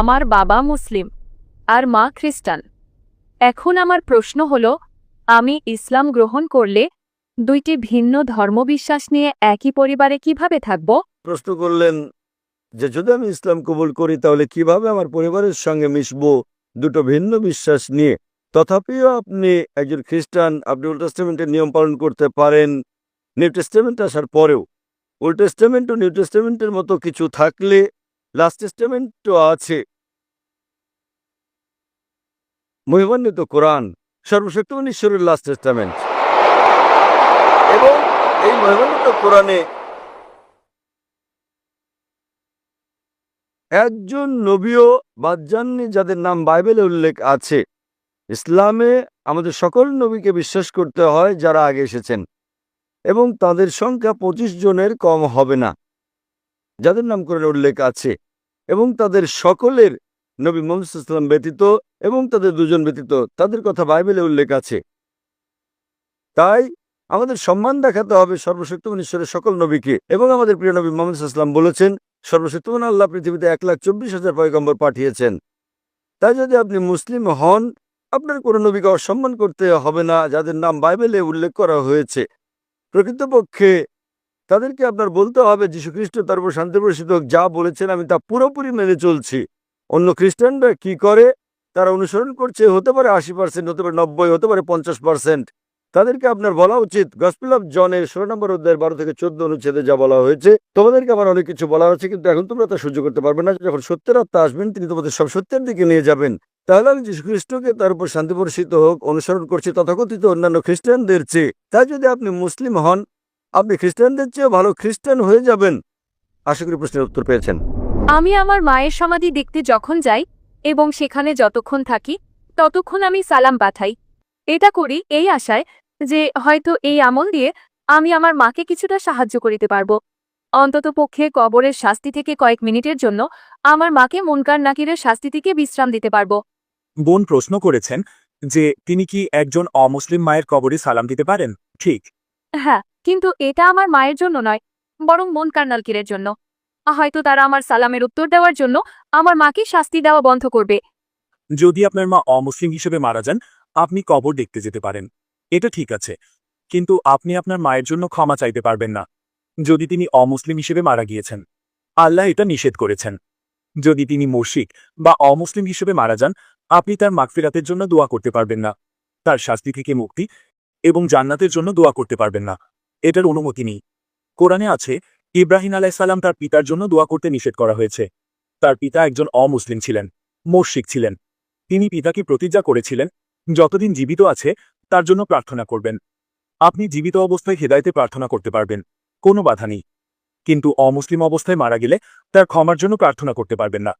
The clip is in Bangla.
আমার বাবা মুসলিম, আর মা খ্রিস্টান। এখন আমার প্রশ্ন হল, আমি ইসলাম গ্রহণ করলে দুইটি ভিন্ন ধর্মবিশ্বাস নিয়ে একই পরিবারে কীভাবে থাকব? প্রশ্ন করলেন যে, যদি আমি ইসলাম কবুল করি, তাহলে কীভাবে আমার পরিবারের সঙ্গে মিশব? দুটো ভিন্ন বিশ্বাস নিয়ে। তথাপিও আপনি একজন খ্রিস্টান, আপনি ওল্ড টেস্টামেন্টের নিয়ম পালন করতে পারেন। নিউ টেস্টামেন্ট আসার পরেও ওল্ড টেস্টামেন্ট ও নিউ টেস্টামেন্টের মতো কিছু থাকলে লাস্ট টেস্টামেন্টও আছে। মহিমান্বিত কোরআন, সর্বশক্তিমান ঈশ্বরের লাস্ট টেস্টামেন্ট এবং এই মহিমান্বিত কোরআনে একজন নবীও বাদ যাননি যাদের নাম বাইবেলে উল্লেখ আছে। ইসলামে আমাদের সকল নবীকে বিশ্বাস করতে হয় যারা আগে এসেছেন। এবং তাদের সংখ্যা পঁচিশ জনের কম হবে না। যাদের নাম করে উল্লেখ আছে। এবং তাদের সকলের নবী মোহাম্মদ ব্যতীত এবং তাদের দুজন ব্যতীত তাদের কথা বাইবেলে উল্লেখ আছে। তাই আমাদের সম্মান দেখাতে হবে সর্বশক্তিমান ঈশ্বরের সকল নবীকে এবং আমাদের প্রিয় নবী মোহাম্মদ বলেছেন, সর্বশক্তিমান আল্লাহ পৃথিবীতে এক লাখ চব্বিশ হাজার পয়গম্বর পাঠিয়েছেন। তাই যদি আপনি মুসলিম হন, আপনার কোনো নবীকে অসম্মান করতে হবে না, যাদের নাম বাইবেলে উল্লেখ করা হয়েছে। প্রকৃতপক্ষে তাদেরকে আপনার বলতে হবে যীশুখ্রিস্ট তার উপর শান্তি প্রসিদ্ধ হোক, যা বলেছেন আমি তা পুরোপুরি মেনে চলছি। অন্য খ্রিস্টানরা কি করে? তারা অনুসরণ করছে হতে পারে আশি পার্সেন্ট হতে পারে নব্বই হতে পারে পঞ্চাশ পার্সেন্ট তাদেরকে আপনার বলা উচিত গসপিল অফ জনের ষোলো নম্বর অধ্যায়ের বারো থেকে চোদ্দ অনুচ্ছেদে যা বলা হয়েছে তোমাদেরকে আমার অনেক কিছু বলা হচ্ছে কিন্তু এখন তোমরা তা সহ্য করতে পারবে না। যখন সত্যের আত্মা আসবেন তিনি তোমাদের সব সত্যের দিকে নিয়ে যাবেন। তাহলে আমি যীশু খ্রিস্টকে তার উপর শান্তি বর্ষিত হোক অনুসরণ করছি তথাকথিত অন্যান্য খ্রিস্টানদের চেয়ে। তাই যদি আপনি মুসলিম হন আপনি খ্রিস্টানদের চেয়ে ভালো খ্রিস্টান হয়ে যাবেন। আশা করি প্রশ্নের উত্তর পেয়েছেন। আমি আমার মায়ের সমাধি দেখতে যখন যাই এবং সেখানে যতক্ষণ থাকি ততক্ষণ আমি সালাম পাঠাই। এটা করি এই আশায় যে হয়তো এই আমল দিয়ে আমি আমার মাকে কিছুটা সাহায্য করিতে পারব। অন্তত পক্ষে কবরের শাস্তি থেকে কয়েক মিনিটের জন্য আমার মাকে মুনকার নাকিরের শাস্তি থেকে বিশ্রাম দিতে পারব। বোন প্রশ্ন করেছেন যে তিনি কি একজন অমুসলিম মায়ের কবরে সালাম দিতে পারেন? ঠিক। হ্যাঁ কিন্তু এটা আমার মায়ের জন্য নয়, বরং মন নালকিরের জন্য। হয়তো তারা আমার সালামের উত্তর দেওয়ার জন্য আমার মাকে শাস্তি দেওয়া বন্ধ করবে। যদি আপনার মা অমুসলিম হিসেবে মারা যান, আপনি কবর দেখতে যেতে পারেন। এটা ঠিক আছে, কিন্তু আপনি আপনার মায়ের জন্য ক্ষমা চাইতে পারবেন না। যদি তিনি অমুসলিম হিসেবে মারা গিয়েছেন, আল্লাহ এটা নিষেধ করেছেন। যদি তিনি মুর্শিক বা অমুসলিম হিসেবে মারা যান, আপনি তার মাগফিরাতের জন্য দোয়া করতে পারবেন না। তার শাস্তি থেকে মুক্তি এবং জান্নাতের জন্য দোয়া করতে পারবেন না। এটার অনুমতি নেই। কোরআনে আছে, ইব্রাহিম আলাইসাল্লাম তার পিতার জন্য দোয়া করতে নিষেধ করা হয়েছে। তার পিতা একজন অমুসলিম ছিলেন মোর্শিক ছিলেন। তিনি পিতাকে প্রতিজ্ঞা করেছিলেন, যতদিন জীবিত আছে, তার জন্য প্রার্থনা করবেন। আপনি জীবিত অবস্থায় হেদায়তে প্রার্থনা করতে পারবেন, কোনো বাধা নেই। কিন্তু অমুসলিম অবস্থায় মারা গেলে তার ক্ষমার জন্য প্রার্থনা করতে পারবেন না।